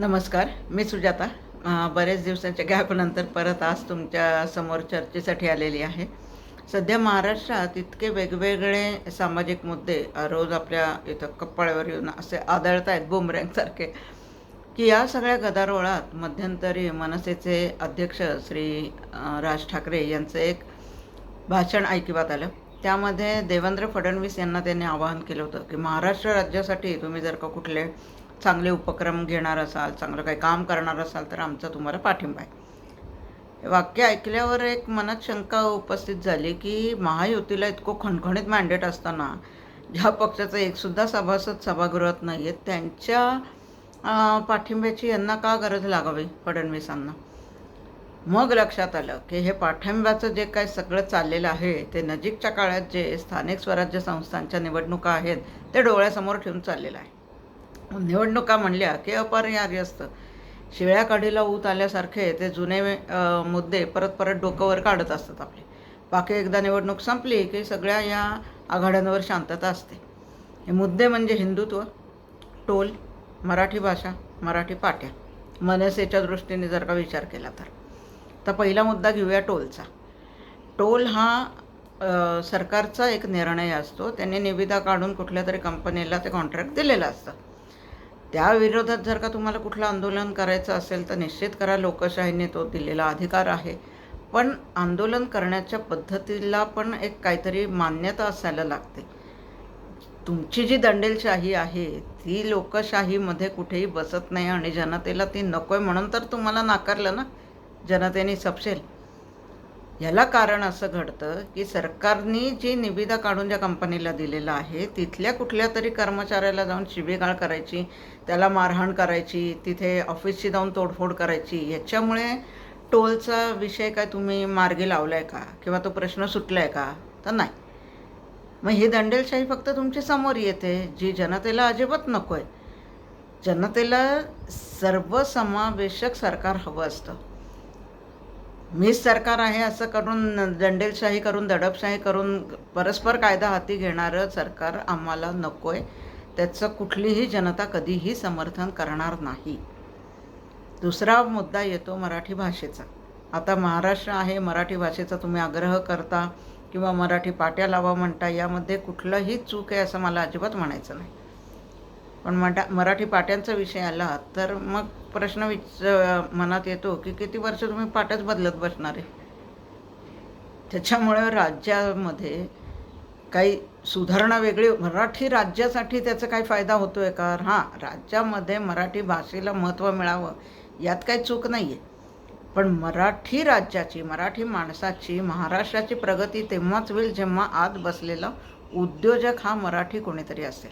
नमस्कार मी सुजाता. बऱ्याच दिवसांच्या गॅपनंतर परत आज तुमच्यासमोर चर्चेसाठी आलेली आहे. सध्या महाराष्ट्रात इतके वेगवेगळे सामाजिक मुद्दे रोज आपल्या इथं कप्पाळ्यावर येऊन असे आदळत आहेत बुमरँगसारखे की या सगळ्या गदारोळात मध्यंतरी मनसेचे अध्यक्ष श्री राज ठाकरे यांचं एक भाषण ऐकिवात आलं. त्यामध्ये देवेंद्र फडणवीस यांना त्यांनी आवाहन केलं होतं की महाराष्ट्र राज्यासाठी तुम्ही जर का कुठले चांगले उपक्रम घेणार असाल चांगलं काही काम करणार असाल तर आमचा तुम्हाला पाठिंबा आहे. वाक्य ऐकल्यावर एक मनात शंका उपस्थित झाली की महायुतीला इतकं खणखणीत मॅन्डेट असताना ज्या पक्षाचं एकसुद्धा सभासद सभागृहात नाही आहेत त्यांच्या पाठिंब्याची यांना का गरज लागावी फडणवीसांना? मग लक्षात आलं की हे पाठिंब्याचं जे काय सगळं चाललेलं आहे ते नजीकच्या काळात जे स्थानिक स्वराज्य संस्थांच्या निवडणुका आहेत ते डोळ्यासमोर ठेवून चाललेलं आहे. निवडणुका म्हणल्या की अपरिहार्य असतं. शिळ्या काढीला ऊत आल्यासारखे ते जुने मुद्दे परत परत डोकंवर काढत असतात आपले. बाकी एकदा निवडणूक संपली की सगळ्या या आघाड्यांवर शांतता असते. हे मुद्दे म्हणजे हिंदुत्व टोल मराठी भाषा मराठी पाट्या. मनसेच्या दृष्टीने जर का विचार केला तर. तर पहिला मुद्दा घेऊया टोलचा. टोल हा सरकारचा एक निर्णय असतो. त्यांनी निविदा काढून कुठल्या तरी कंपनीला ते कॉन्ट्रॅक्ट दिलेलं असतं. त्या विरोधात जर का तुम्हाला कुठलं आंदोलन करायचं असेल तर निश्चित करा लोकशाहीने तो दिलेला अधिकार आहे. पण आंदोलन करण्याच्या पद्धतीला पण एक काहीतरी मान्यता असायला लागते. तुमची जी दंडेलशाही आहे ती लोकशाहीमध्ये कुठेही बसत नाही आणि जनतेला ती नको आहे म्हणून तर तुम्हाला नाकारलं ना? जनतेने सपशेल. याला कारण असं घडतं की सरकारने जी निविदा काढून ज्या कंपनीला दिलेलं आहे तिथल्या कुठल्या तरी कर्मचाऱ्याला जाऊन शिबेगाळ करायची त्याला मारहाण करायची तिथे ऑफिसची जाऊन तोडफोड करायची ह्याच्यामुळे टोलचा विषय काय तुम्ही मार्गी लावला आहे का? किंवा तो प्रश्न सुटला आहे का? तर नाही. मग ही दंडेलशाही फक्त तुमच्यासमोर येते जी जनतेला अजिबात नको आहे जनतेला सर्वसमावेशक सरकार हवं असतं. मीच सरकार आहे असं करून दंडेलशाही करून दडपशाही करून परस्पर कायदा हाती घेणारं सरकार आम्हाला नको आहे त्याचं कुठलीही जनता कधीही समर्थन करणार नाही. दुसरा मुद्दा येतो मराठी भाषेचा. आता महाराष्ट्र आहे मराठी भाषेचा तुम्ही आग्रह करता किंवा मराठी पाट्या लावा म्हणता यामध्ये कुठलंही चूक आहे असं मला अजिबात म्हणायचं नाही. पण मटा मराठी पाट्यांचा विषय आला तर मग प्रश्न विच मनात येतो की किती वर्ष तुम्ही पाट्याच बदलत बसणार आहे? त्याच्यामुळे राज्यामध्ये काही सुधारणा वेगळी मराठी राज्यासाठी त्याचा काही फायदा होतो आहे का? हां राज्यामध्ये मराठी भाषेला महत्त्व मिळावं यात काही चूक नाही आहे पण मराठी राज्याची मराठी माणसाची महाराष्ट्राची प्रगती तेव्हाच होईल जेव्हा आत बसलेला उद्योजक हा मराठी कोणीतरी असेल.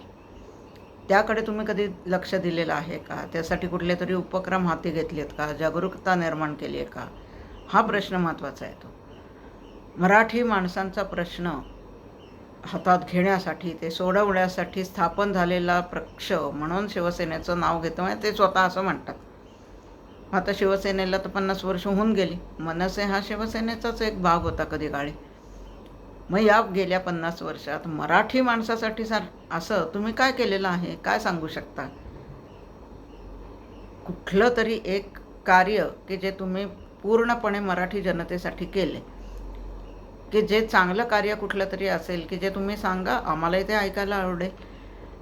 त्याकडे तुम्ही कधी लक्ष दिलेलं आहे का? त्यासाठी कुठले तरी उपक्रम हाती घेतलेत का? जागरूकता निर्माण केली आहे का? हा प्रश्न महत्त्वाचा आहे तो. मराठी माणसांचा प्रश्न हातात घेण्यासाठी ते सोडवण्यासाठी स्थापन झालेला पक्ष म्हणून शिवसेनेचं नाव घेतो ते स्वतः असं म्हणतात. आता शिवसेनेला तर पन्नास वर्ष होऊन गेली. मनसे हा शिवसेनेचाच एक भाग होता कधी काळी. मग या गेल्या पन्नास वर्षात मराठी माणसासाठी सार असं तुम्ही काय केलेलं आहे? काय सांगू शकता? कुठलं तरी एक कार्य की जे तुम्ही पूर्णपणे मराठी जनतेसाठी केले. की जे चांगलं कार्य कुठलं तरी असेल की जे तुम्ही सांगा आम्हालाही ते ऐकायला आवडेल.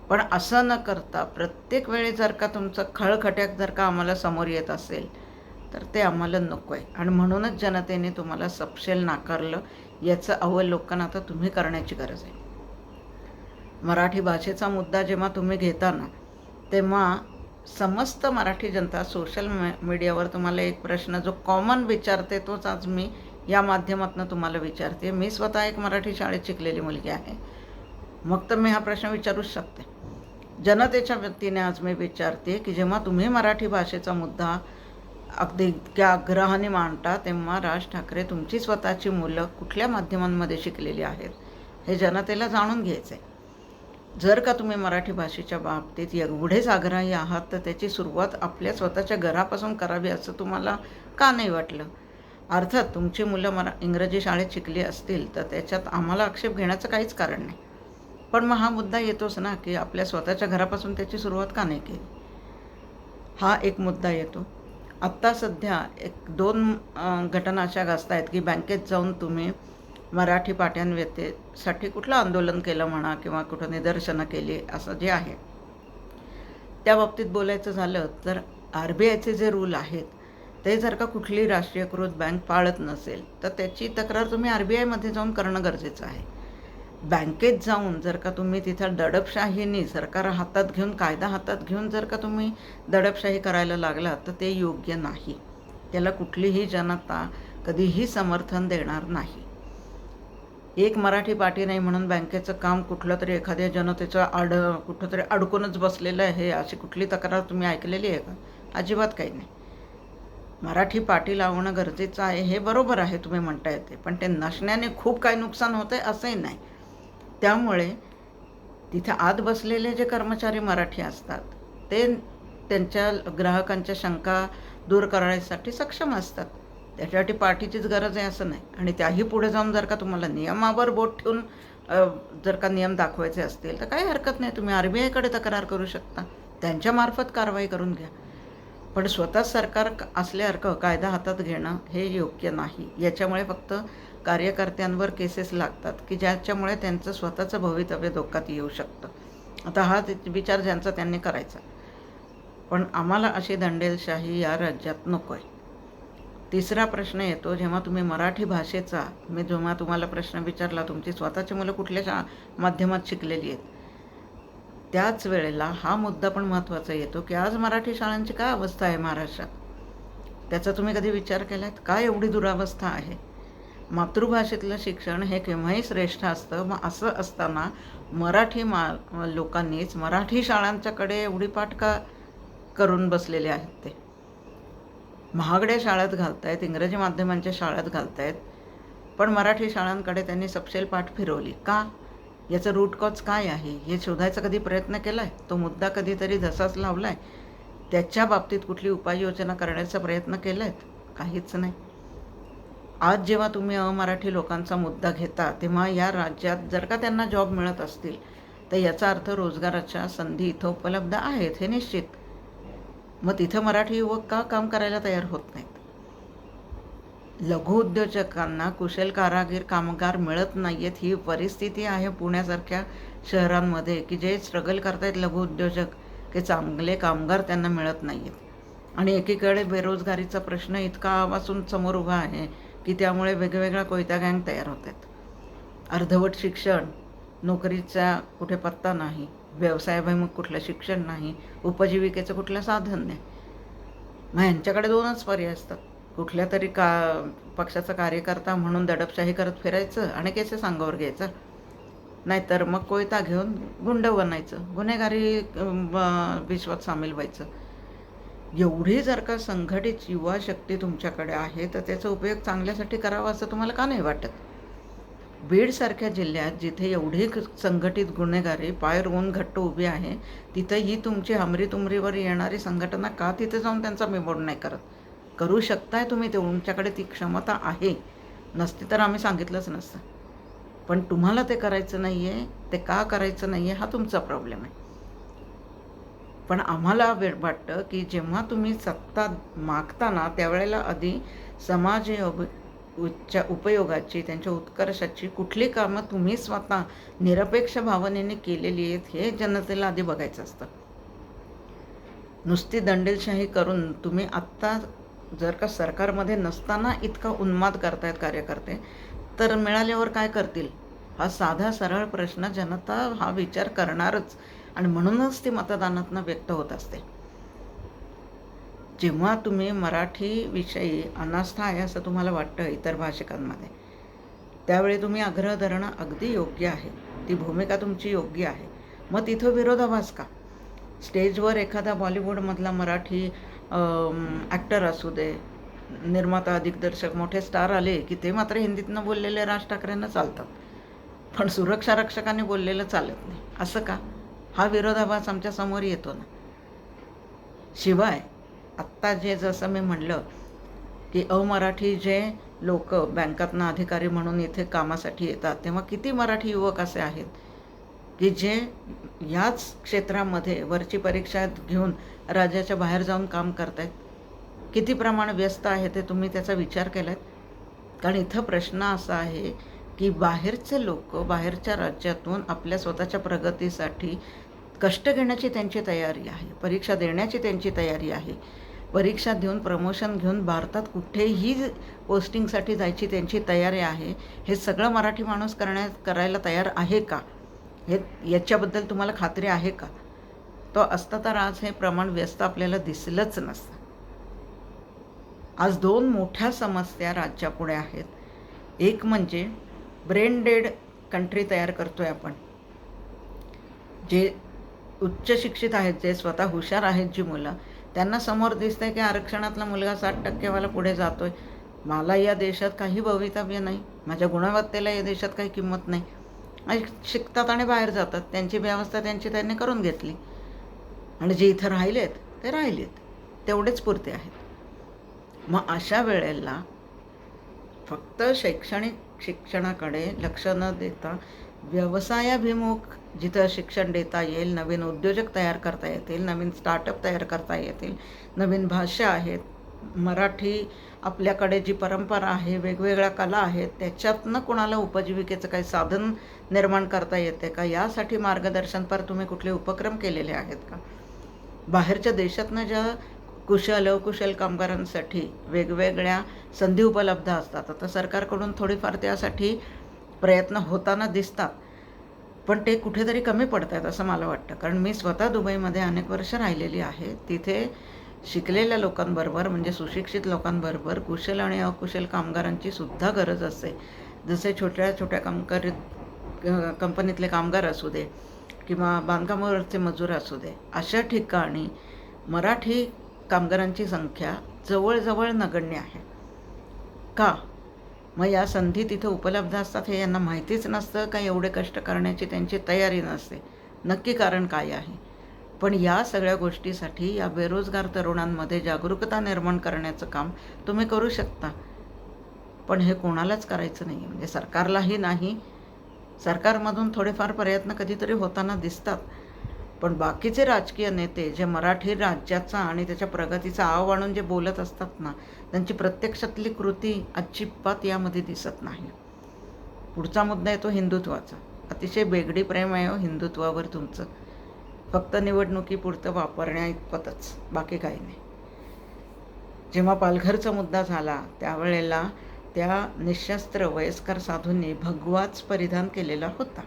पण असं न करता प्रत्येक वेळी जर का तुमचं खळखट्याक जर का आम्हाला समोर येत असेल तर ते आम्हाला नको आहे आणि म्हणूनच जनतेने तुम्हाला सपशेल नाकारलं. याचं अवलोकन आता तुम्ही करण्याची गरज आहे. मराठी भाषेचा मुद्दा जेव्हा तुम्ही घेता ना तेव्हा समस्त मराठी जनता सोशल मीडियावर तुम्हाला एक प्रश्न जो कॉमन विचारते तोच आज मी या माध्यमातून तुम्हाला विचारते. मी स्वतः एक मराठी शाळेत शिकलेली मुलगी आहे. मग तर मी हा प्रश्न विचारूच शकते. जनतेच्या व्यक्तीने आज मी विचारते की जेव्हा तुम्ही मराठी भाषेचा मुद्दा अगदी इतक्या आग्रहाने मांडता तेव्हा राज ठाकरे तुमची स्वतःची मुलं कुठल्या माध्यमांमध्ये शिकलेली आहेत हे जनतेला जाणून घ्यायचं आहे जर का तुम्ही मराठी भाषेच्या बाबतीत एवढेच आग्रही आहात तर त्याची सुरुवात आपल्या स्वतःच्या घरापासून करावी असं तुम्हाला का नाही वाटलं? अर्थात तुमची मुलं मरा इंग्रजी शाळेत शिकली असतील तर त्याच्यात आम्हाला आक्षेप घेण्याचं काहीच कारण नाही. पण मग हा मुद्दा येतोच ना की आपल्या स्वतःच्या घरापासून त्याची सुरुवात का नाही केली? हा एक मुद्दा येतो. आत्ता सध्या एक दोन घटना अशा गाजत आहेत की बँकेत जाऊन तुम्ही मराठी पाट्यांव्यतेसाठी कुठलं आंदोलन केलं म्हणा किंवा कुठं निदर्शनं केली असं जे आहे त्या बाबतीत बोलायचं झालं तर आर बी आयचे जे रूल आहेत ते जर का कुठली राष्ट्रीयकृत बँक पाळत नसेल तर त्याची तक्रार तुम्ही आर बी आयमध्ये जाऊन करणं गरजेचं आहे. बँकेत जाऊन जर का तुम्ही तिथं दडपशाहीने सरकार हातात घेऊन कायदा हातात घेऊन जर का तुम्ही दडपशाही करायला लागला तर ते योग्य नाही. त्याला कुठलीही जनता कधीही समर्थन देणार नाही. एक मराठी पाटी नाही म्हणून बँकेचं काम कुठलं तरी एखाद्या जनतेचं आड कुठं तरी अडकूनच बसलेलं आहे अशी कुठली तक्रार तुम्ही ऐकलेली आहे का? अजिबात काही नाही. मराठी पाटी लावणं गरजेचं आहे हे बरोबर आहे तुम्ही म्हणता येते पण ते नसण्याने खूप काही नुकसान होतं आहे असंही नाही. त्यामुळे तिथे आत बसलेले जे कर्मचारी मराठी असतात ते त्यांच्या ग्राहकांच्या शंका दूर करण्यासाठी सक्षम असतात. त्याच्यासाठी पाठीचीच गरज आहे असं नाही. आणि त्याही पुढे जाऊन जर का तुम्हाला नियमावर बोट ठेवून जर का नियम दाखवायचे असतील तर काही हरकत नाही. तुम्ही आर बी आयकडे तक्रार करू शकता. त्यांच्यामार्फत कारवाई करून घ्या. पण स्वतः सरकार असल्यासारखं कायदा हातात घेणं हे योग्य नाही. याच्यामुळे फक्त कार्यकर्त्यांवर केसेस लागतात की ज्याच्यामुळे त्यांचं स्वतःचं भवितव्य धोक्यात येऊ शकतं. आता हा विचार ज्यांचा त्यांनी करायचा. पण आम्हाला अशी दंडेलशाही या राज्यात नको आहे तिसरा प्रश्न येतो जेव्हा तुम्ही मराठी भाषेचा मी जेव्हा तुम्हाला प्रश्न विचारला तुमची स्वतःची मुलं कुठल्या शा माध्यमात शिकलेली आहेत? त्याच वेळेला हा मुद्दा पण महत्त्वाचा येतो की आज मराठी शाळांची काय अवस्था आहे महाराष्ट्रात? त्याचा तुम्ही कधी विचार केलात? काय एवढी दुरावस्था आहे? मातृभाषेतलं शिक्षण हे केव्हाही श्रेष्ठ असतं. मग असं असताना मराठी मा लोकांनीच मराठी शाळांच्याकडे एवढी पाठ का करून बसलेले आहेत ते? महागड्या शाळेत घालतायत इंग्रजी माध्यमांच्या शाळेत घालतायत पण मराठी शाळांकडे त्यांनी सपशेल पाठ फिरवली. का? याचं रूट कॉज काय आहे? हे शोधायचा कधी प्रयत्न केला आहे तो मुद्दा कधीतरी धसाच लावला आहे त्याच्या बाबतीत कुठली उपाययोजना करण्याचा प्रयत्न केला आहेत काहीच नाही. आज जेव्हा तुम्ही अमराठी लोकांचा मुद्दा घेता तेव्हा या राज्यात जर का त्यांना जॉब मिळत असतील तर याचा अर्थ रोजगाराच्या संधी इथं उपलब्ध आहेत हे निश्चित. मग तिथं मराठी युवक का काम करायला तयार होत नाहीत? लघु उद्योजकांना कुशल कारागीर कामगार मिळत नाही आहेत ही परिस्थिती आहे पुण्यासारख्या शहरांमध्ये की जे स्ट्रगल करतायत लघु उद्योजक की चांगले कामगार त्यांना मिळत नाही आहेत आणि एकीकडे बेरोजगारीचा प्रश्न इतका आवासून समोर उभा आहे की त्यामुळे वेगवेगळ्या कोयता गँग तयार होत आहेत. अर्धवट शिक्षण नोकरीचा कुठे पत्ता नाही व्यवसायाभिमुख कुठलं शिक्षण नाही उपजीविकेचं कुठलं साधन नाही. मग यांच्याकडे दोनच पर्याय असतात. कुठल्या तरी का पक्षाचा कार्यकर्ता म्हणून दडपशाही करत फिरायचं आणि केसेस अंगावर घ्यायचं. नाहीतर मग कोयता घेऊन गुंड बनायचं. गुन्हेगारी विश्वात सामील व्हायचं. एवढी जर का संघटित युवा शक्ती तुमच्याकडे आहे तर त्याचा उपयोग चांगल्यासाठी करावा असं तुम्हाला का नाही वाटत? बीडसारख्या जिल्ह्यात जिथे एवढी क- संघटित गुन्हेगारी पाय रोवून घट्ट उभी आहे तिथं ही तुमची हमरी तुमरीवर येणारी संघटना का तिथे जाऊन त्यांचा बिमोड नाही करत? करू शकताय तुम्ही ते तुमच्याकडे ती क्षमता आहे. नसती तर आम्ही सांगितलंच नसतं. पण तुम्हाला ते करायचं नाही आहे ते का करायचं नाही आहे हा तुमचा प्रॉब्लेम आहे. पण आम्हाला वाटतं की जेव्हा तुम्ही सत्ता मागताना त्यावेळेला आधी समाज उच्च उपयोगाची त्यांच्या उत्कर्षाची कुठली कामं तुम्ही स्वतः निरपेक्ष भावनेने केलेली आहेत हे जनतेला आधी बघायचं असतं. नुसती दंडेलशाही करून तुम्ही आत्ता जर का सरकारमध्ये नसताना इतका उन्माद करतायत कार्यकर्ते तर मिळाल्यावर काय करतील? हा साधा सरळ प्रश्न जनता हा विचार करणारच. आणि म्हणूनच ती मतदानातनं व्यक्त होत असते. जेव्हा तुम्ही मराठीविषयी अनास्था आहे असं तुम्हाला वाटतं इतर भाषिकांमध्ये त्यावेळी तुम्ही आग्रह धरणं अगदी योग्य आहे. ती भूमिका तुमची योग्य आहे. मग तिथं विरोधाभास का? स्टेजवर एखादा बॉलिवूडमधला मराठी ॲक्टर असू दे निर्माता दिग्दर्शक मोठे स्टार आले की ते मात्र हिंदीतनं बोललेले राज ठाकरेंना चालतात. पण सुरक्षा रक्षकांनी बोललेलं चालत नाही. असं का? हा विरोधाभास आमच्यासमोर येतो ना. शिवाय आत्ता जे जसं मी म्हणलं की अमराठी जे लोक बँकातनं अधिकारी म्हणून इथे कामासाठी येतात तेव्हा किती मराठी युवक असे आहेत की जे याच क्षेत्रामध्ये वरची परीक्षा घेऊन राज्याच्या बाहेर जाऊन काम करतायत. किती प्रमाण व्यस्त आहे ते तुम्ही त्याचा विचार केला आहे कारण इथं प्रश्न असा आहे की बाहेरचे लोक बाहेरच्या राज्यातून आपल्या स्वतःच्या प्रगतीसाठी कष्ट घेण्याची त्यांची तयारी आहे परीक्षा देण्याची त्यांची तयारी आहे. परीक्षा देऊन प्रमोशन घेऊन भारतात कुठेही पोस्टिंगसाठी जायची त्यांची तयारी आहे. हे सगळं मराठी माणूस करण्या करायला तयार आहे का? हे याच्याबद्दल तुम्हाला खात्री आहे का? तो असता तर आज हे प्रमाण व्यस्त आपल्याला दिसलंच नसतं. आज दोन मोठ्या समस्या राज्यापुढे आहेत. एक म्हणजे ब्रेन डेड कंट्री तयार करतो आहे आपण. जे उच्च शिक्षित आहेत जे स्वतः हुशार आहेत जी मुलं त्यांना समोर दिसतंय की आरक्षणातला मुलगा साठ टक्केवाला पुढे जातोय. मला या देशात काही भवितव्य नाही. माझ्या गुणवत्तेला या देशात काही किंमत नाही. आणि शिकतात आणि बाहेर जातात. त्यांची व्यवस्था त्यांची त्यांनी करून घेतली. आणि जे इथं राहिलेत ते राहिलेत. तेवढेच पुरते आहेत. मग अशा वेळेला फक्त शैक्षणिक शिक्षणाकडे लक्ष न देता व्यवसायाभिमुख जिथं शिक्षण देता येईल नवीन उद्योजक तयार करता येतील नवीन स्टार्टअप तयार करता येतील नवीन भाषा आहेत. मराठी आपल्याकडे जी परंपरा आहे वेगवेगळ्या कला आहेत त्याच्यातनं कोणाला उपजीविकेचं काही साधन निर्माण करता येते का? यासाठी मार्गदर्शनपर तुम्ही कुठले उपक्रम केलेले आहेत का? बाहेरच्या देशातनं ज्या कुशल अकुशल कामगारांसाठी वेगवेगळ्या संधी उपलब्ध असतात. आता सरकारकडून थोडीफार त्यासाठी प्रयत्न होताना दिसतात. पण ते कुठेतरी कमी पडत आहेत असं मला वाटतं. कारण मी स्वतः दुबईमध्ये अनेक वर्ष राहिलेली आहे. तिथे शिकलेल्या लोकांबरोबर म्हणजे सुशिक्षित लोकांबरोबर कुशल आणि अकुशल कामगारांची सुद्धा गरज असते. जसे छोट्या छोट्या कामगार कंपनीतले कामगार असू दे किंवा बांधकामावरचे मजूर असू दे अशा ठिकाणी मराठी कामगारांची संख्या जवळजवळ नगण्य आहे. का? मग या संधी तिथं उपलब्ध असतात हे यांना माहितीच नसतं का एवढे कष्ट करण्याची त्यांची तयारी नसते. नक्की कारण काय आहे? पण या सगळ्या गोष्टीसाठी या बेरोजगार तरुणांमध्ये जागरूकता निर्माण करण्याचं काम तुम्ही करू शकता. पण हे कोणालाच करायचं नाही म्हणजे सरकारलाही नाही. सरकारमधून थोडेफार प्रयत्न कधीतरी होताना दिसतात. पण बाकीचे राजकीय नेते जे मराठी राज्याचा आणि त्याच्या प्रगतीचा आव आणून जे बोलत असतात ना त्यांची प्रत्यक्षातली कृती अजिबात यामध्ये दिसत नाही. पुढचा मुद्दा येतो हिंदुत्वाचा. अतिशय बेगडी प्रेम आहे हो हिंदुत्वावर तुमचं. फक्त निवडणुकीपुरतं वापरण्या इतपतच बाकी काही नाही. जेव्हा पालघरचा मुद्दा झाला त्यावेळेला त्या निशस्त्र वयस्कर साधूंनी भगवाच परिधान केलेला होता.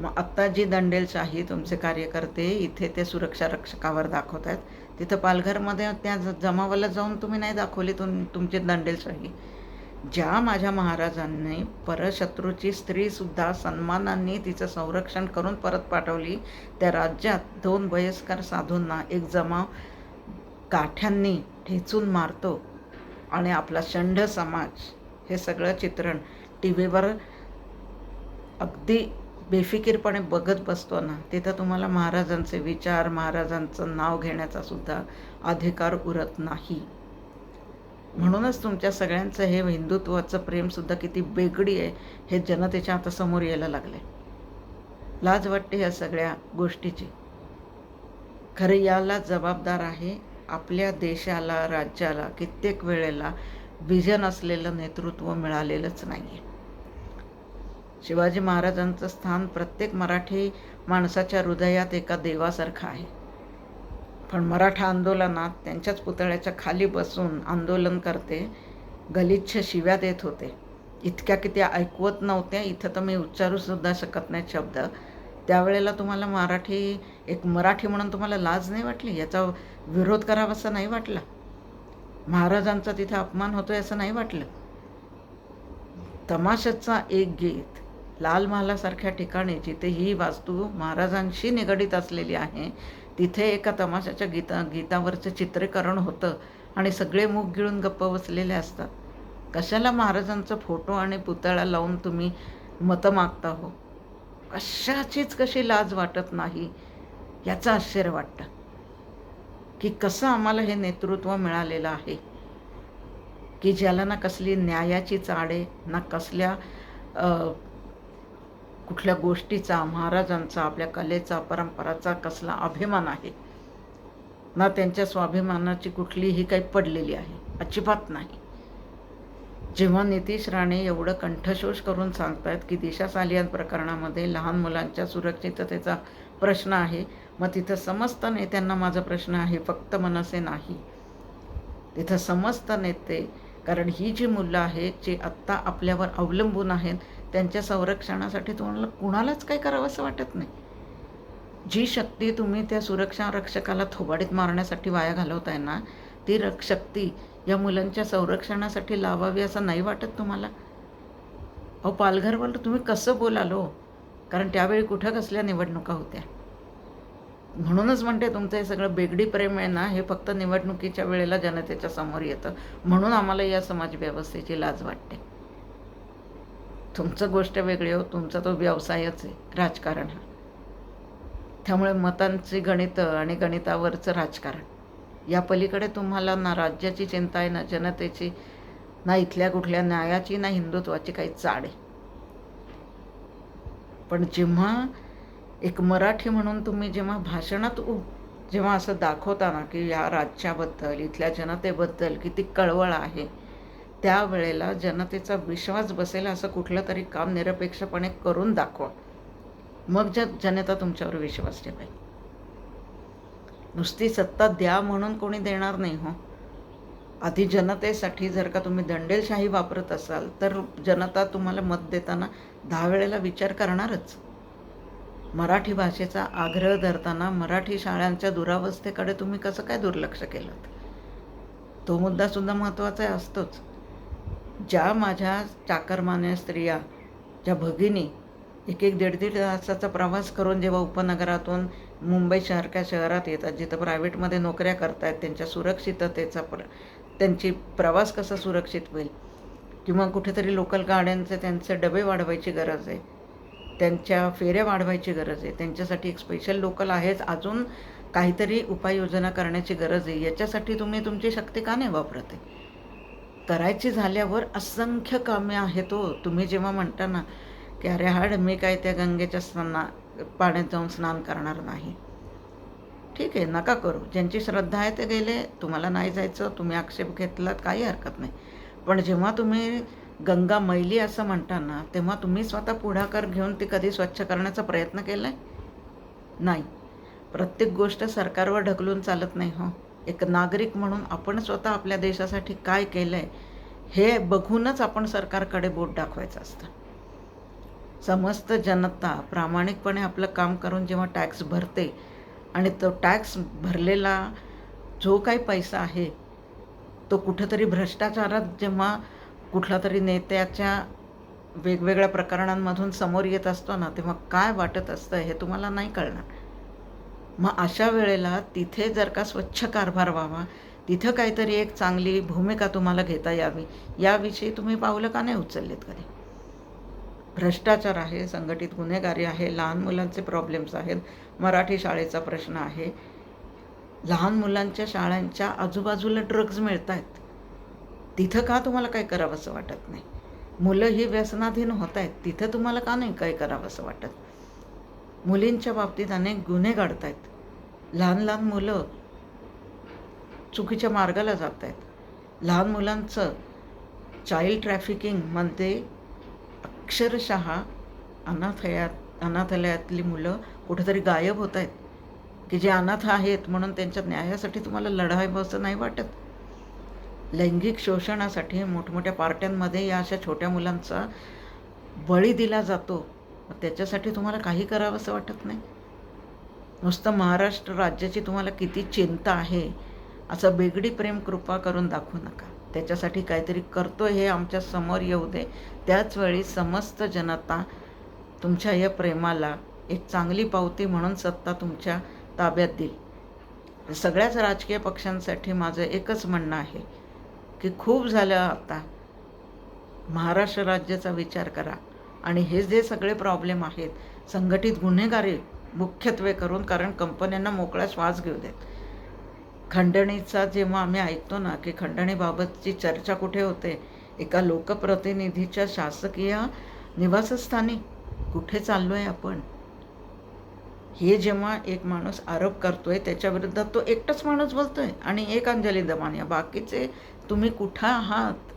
मग आत्ता जी दंडेलशाही तुमचे कार्यकर्ते इथे ते सुरक्षा रक्षकावर दाखवत आहेत. तिथं पालघरमध्ये त्या जमावाला जाऊन तुम्ही नाही दाखवली तुम तुमची दंडेलशाही. ज्या माझ्या महाराजांनी परशत्रूची स्त्रीसुद्धा सन्मानांनी तिचं संरक्षण करून परत पाठवली त्या राज्यात दोन वयस्कर साधूंना एक जमाव काठ्यांनी ठेचून मारतो आणि आपला षंढ समाज हे सगळं चित्रण टी व्हीवर अगदी बेफिकीरपणे बघत बसतो ना तिथं तुम्हाला महाराजांचे विचार महाराजांचं नाव घेण्याचा सुद्धा अधिकार उरत नाही. म्हणूनच तुमच्या सगळ्यांचं हे हिंदुत्वाचं प्रेमसुद्धा किती बेगडी आहे हे जनतेच्या आता समोर यायला लागले लाज वाटते या सगळ्या गोष्टीची. खरं याला जबाबदार आहे आपल्या देशाला राज्याला कित्येक वेळेला विजन असलेलं नेतृत्व मिळालेलंच नाही आहे शिवाजी महाराजांचं स्थान प्रत्येक मराठी माणसाच्या हृदयात एका देवासारखं आहे. पण मराठा आंदोलनात त्यांच्याच पुतळ्याच्या खाली बसून आंदोलन करते गलिच्छ शिव्या देत होते. इतक्या किती ऐकवत नव्हत्या इथं तर मी उच्चारूसुद्धा शकत नाही शब्द. त्यावेळेला तुम्हाला मराठी एक मराठी म्हणून तुम्हाला लाज नाही वाटली? याचा विरोध करावा असं नाही वाटलं? महाराजांचा तिथे अपमान होतोय असं नाही वाटलं? तमाशाचा एक गीत लाल महालासारख्या ठिकाणी जिथे ही वास्तू महाराजांशी निगडीत असलेली आहे तिथे एका तमाशाच्या गीता गीतावरचं चित्रीकरण होतं आणि सगळे मुख गिळून गप्प बसलेले असतात. कशाला महाराजांचा फोटो आणि पुतळा लावून तुम्ही मतं मागता हो? कशाचीच कशी लाज वाटत नाही याचं आश्चर्य वाटतं. की कसं आम्हाला हे नेतृत्व मिळालेलं आहे? की ज्याला ना कसली न्यायाची चाडे ना कसल्या कुठल्या गोष्टीचा महाराजांचा आपल्या कलेचा परंपराचा कसला अभिमान आहे? ना त्यांच्या स्वाभिमानाची कुठलीही काही पडलेली आहे. अजिबात नाही. जेव्हा नितीश राणे एवढं कंठशोष करून सांगतायत की दिशा सालियान प्रकरणामध्ये लहान मुलांच्या सुरक्षिततेचा प्रश्न आहे मग तिथं समस्त नेत्यांना माझा प्रश्न आहे फक्त मनसे नाही. तिथं समस्त नेते कारण ही जी मुलं आहेत जी आत्ता आपल्यावर अवलंबून आहेत त्यांच्या संरक्षणासाठी तुम्हाला कुणालाच काही करावं असं वाटत नाही. जी शक्ती तुम्ही त्या सुरक्षा रक्षकाला थोबाडीत मारण्यासाठी वाया घालवताय ना ती रक शक्ती या मुलांच्या संरक्षणासाठी लावावी असं नाही वाटत तुम्हाला? अहो पालघरवर तुम्ही कसं बोलालो हो? कारण त्यावेळी कुठं कसल्या निवडणुका होत्या? म्हणूनच म्हणते तुमचं हे सगळं बेगडी प्रेम आहे ना हे फक्त निवडणुकीच्या वेळेला जनतेच्या समोर येतं. म्हणून आम्हाला या समाज व्यवस्थेची लाज वाटते. तुमचं गोष्ट वेगळी हो तुमचा तो व्यवसायच आहे राजकारण हा. त्यामुळे मतांची गणितं आणि गणितावरचं राजकारण. या पलीकडे तुम्हाला ना राज्याची चिंता आहे ना जनतेची ना इथल्या कुठल्या न्यायाची ना हिंदुत्वाची काही चाड आहे. पण जेव्हा एक मराठी म्हणून तुम्ही जेव्हा भाषणात उ जेव्हा असं दाखवता ना की या राज्याबद्दल इथल्या जनतेबद्दल किती कळवळ आहे त्यावेळेला जनतेचा विश्वास बसेल असं कुठलं तरी काम निरपेक्षपणे करून दाखवा. मग जर जनता तुमच्यावर विश्वास ठेवेल. नुसती सत्ता द्या म्हणून कोणी देणार नाही हो. आधी जनतेसाठी जर का तुम्ही दंडेलशाही वापरत असाल तर जनता तुम्हाला मत देताना दहा वेळेला विचार करणारच. मराठी भाषेचा आग्रह धरताना मराठी शाळांच्या दुरावस्थेकडे तुम्ही कसं काय दुर्लक्ष केलं? तो मुद्दासुद्धा महत्त्वाचा असतोच. ज्या माझ्या चाकरमान्य स्त्रिया ज्या भगिनी एक एक दीड दीड तासाचा प्रवास करून जेव्हा उपनगरातून मुंबई सारख्या शहरात येतात जिथं प्रायव्हेटमध्ये नोकऱ्या करतायत त्यांच्या सुरक्षिततेचा प्र त्यांची प्रवास कसा सुरक्षित होईल? किंवा कुठेतरी लोकल गाड्यांचे त्यांचे डबे वाढवायची गरज आहे त्यांच्या फेऱ्या वाढवायची गरज आहे त्यांच्यासाठी एक स्पेशल लोकल आहेच अजून काहीतरी उपाययोजना करण्याची गरज आहे याच्यासाठी तुम्ही तुमची शक्ती का नाही वापरत आहे? करायची झाल्यावर असंख्य कामे आहेत हो. तुम्ही जेव्हा म्हणता ना की अरे हाड मी काय त्या गंगेच्या स्नाना पाण्यात जाऊन स्नान करणार नाही. ठीक आहे नका करू. ज्यांची श्रद्धा आहे ते गेले तुम्हाला नाही जायचं तुम्ही आक्षेप घेतलात काही हरकत नाही. पण जेव्हा तुम्ही गंगा मैली असं म्हणता ना तेव्हा तुम्ही स्वतः पुढाकार घेऊन ती कधी स्वच्छ करण्याचा प्रयत्न केला आहे नाही. प्रत्येक गोष्ट सरकारवर ढकलून चालत नाही हो. एक नागरिक म्हणून आपण स्वतः आपल्या देशासाठी काय केलं आहे हे बघूनच आपण सरकारकडे बोट दाखवायचं असतं. समस्त जनता प्रामाणिकपणे आपलं काम करून जेव्हा टॅक्स भरते आणि तो टॅक्स भरलेला जो काही पैसा आहे तो कुठंतरी भ्रष्टाचारात जेव्हा कुठला तरी नेत्याच्या वेगवेगळ्या प्रकरणांमधून समोर येत असतो ना तेव्हा काय वाटत असतं हे तुम्हाला नाही कळणार. मग अशा वेळेला तिथे जर का स्वच्छ कारभार व्हावा तिथं काहीतरी एक चांगली भूमिका तुम्हाला घेता यावी याविषयी तुम्ही पावलं का नाही उचललेत कधी? भ्रष्टाचार आहे संघटित गुन्हेगारी आहे लहान मुलांचे प्रॉब्लेम्स आहेत मराठी शाळेचा प्रश्न आहे. लहान मुलांच्या शाळांच्या आजूबाजूला ड्रग्ज मिळत आहेत तिथं का तुम्हाला काय करावं असं वाटत नाही? मुलं ही व्यसनाधीन होत आहेत तिथं तुम्हाला का नाही काय करावं असं वाटत? मुलींच्या बाबतीत अनेक गुन्हे घडत आहेत लहान लहान मुलं चुकीच्या मार्गाला जात आहेत लहान मुलांचं चाइल्ड ट्रॅफिकिंगमध्ये अक्षरशः अनाथयात अनाथालयातली मुलं कुठेतरी गायब होत आहेत की जे अनाथ आहेत म्हणून त्यांच्या न्यायासाठी तुम्हाला लढावं असं नाही वाटत. लैंगिक शोषणासाठी मोठमोठ्या पार्ट्यांमध्ये या अशा छोट्या मुलांचा बळी दिला जातो. त्याच्यासाठी तुम्हाला काही करावं असं वाटत नाही? नुसतं महाराष्ट्र राज्याची तुम्हाला किती चिंता आहे असं बेगडी प्रेम कृपा करून दाखवू नका. त्याच्यासाठी काहीतरी करतो हे आमच्यासमोर येऊ दे. त्याचवेळी समस्त जनता तुमच्या या प्रेमाला एक चांगली पावती म्हणून सत्ता तुमच्या ताब्यात देईल. सगळ्याच राजकीय पक्षांसाठी माझं एकच म्हणणं आहे की खूप झालं आता. महाराष्ट्र राज्याचा विचार करा. आणि हे जे सगळे प्रॉब्लेम आहेत संघटित गुन्हेगारी मुख्यत्वे करून कारण कंपन्यांना मोकळा श्वास घेऊ देत. खंडणीचा जेव्हा आम्ही ऐकतो ना की खंडणीबाबतची चर्चा कुठे होते? एका लोकप्रतिनिधीच्या शासकीय निवासस्थानी कुठे चाललो आहे आपण? हे जेव्हा एक माणूस आरोप करतोय त्याच्याविरुद्ध तो एकटाच माणूस बोलतोय आणि एक अंजली दमानिया. बाकीचे तुम्ही कुठं आहात?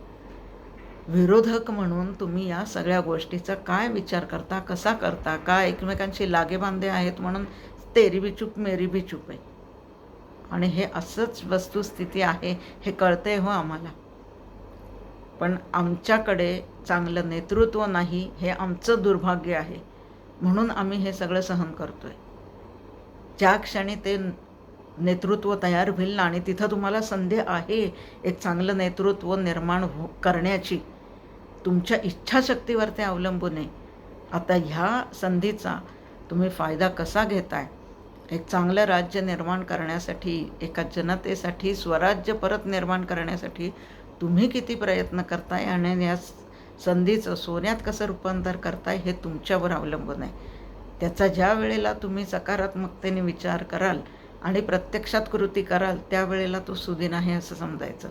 विरोधक म्हणून तुम्ही या सगळ्या गोष्टीचा काय विचार करता कसा करता का एकमेकांशी लागेबांधे आहेत म्हणून तेरी बी चूप मेरी बी चूप आहे. आणि हे असंच वस्तुस्थिती आहे हे कळतंय हो आम्हाला. पण आमच्याकडे चांगलं नेतृत्व नाही हे आमचं दुर्भाग्य आहे. म्हणून आम्ही हे सगळं सहन करतो आहे ज्या क्षणी ते नेतृत्व तयार होईल ना आणि तिथं तुम्हाला संधी आहे एक चांगलं नेतृत्व निर्माण हो करण्याची तुमच्या इच्छाशक्तीवर ते अवलंबून आहे. आता ह्या संधीचा तुम्ही फायदा कसा घेताय? एक चांगलं राज्य निर्माण करण्यासाठी एका जनतेसाठी स्वराज्य परत निर्माण करण्यासाठी तुम्ही किती प्रयत्न करताय आणि या संधीचं सोन्यात कसं रूपांतर करताय हे तुमच्यावर अवलंबून आहे. त्याचा ज्या वेळेला तुम्ही सकारात्मकतेने विचार कराल आणि प्रत्यक्षात कृती कराल त्यावेळेला तो सुदिन आहे असं समजायचं.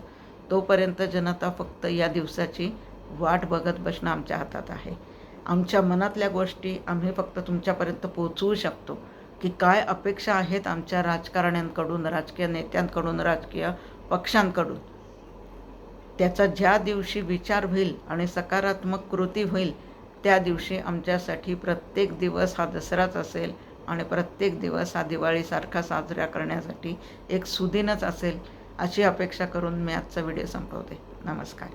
तोपर्यंत जनता फक्त या दिवसाची वाट बघत बसणं आमच्या हातात आहे. आमच्या मनातल्या गोष्टी आम्ही फक्त तुमच्यापर्यंत पोहोचवू शकतो. की काय अपेक्षा आहेत आमच्या राजकारण्यांकडून राजकीय नेत्यांकडून राजकीय पक्षांकडून? त्याचा ज्या दिवशी विचार होईल आणि सकारात्मक कृती होईल त्या दिवशी आमच्यासाठी प्रत्येक दिवस हा दसराच असेल आणि प्रत्येक दिवस हा दिवाळीसारखा साजरा करण्यासाठी एक सुदिनच असेल अशी अपेक्षा करून मी आजचा व्हिडिओ संपवते. नमस्कार.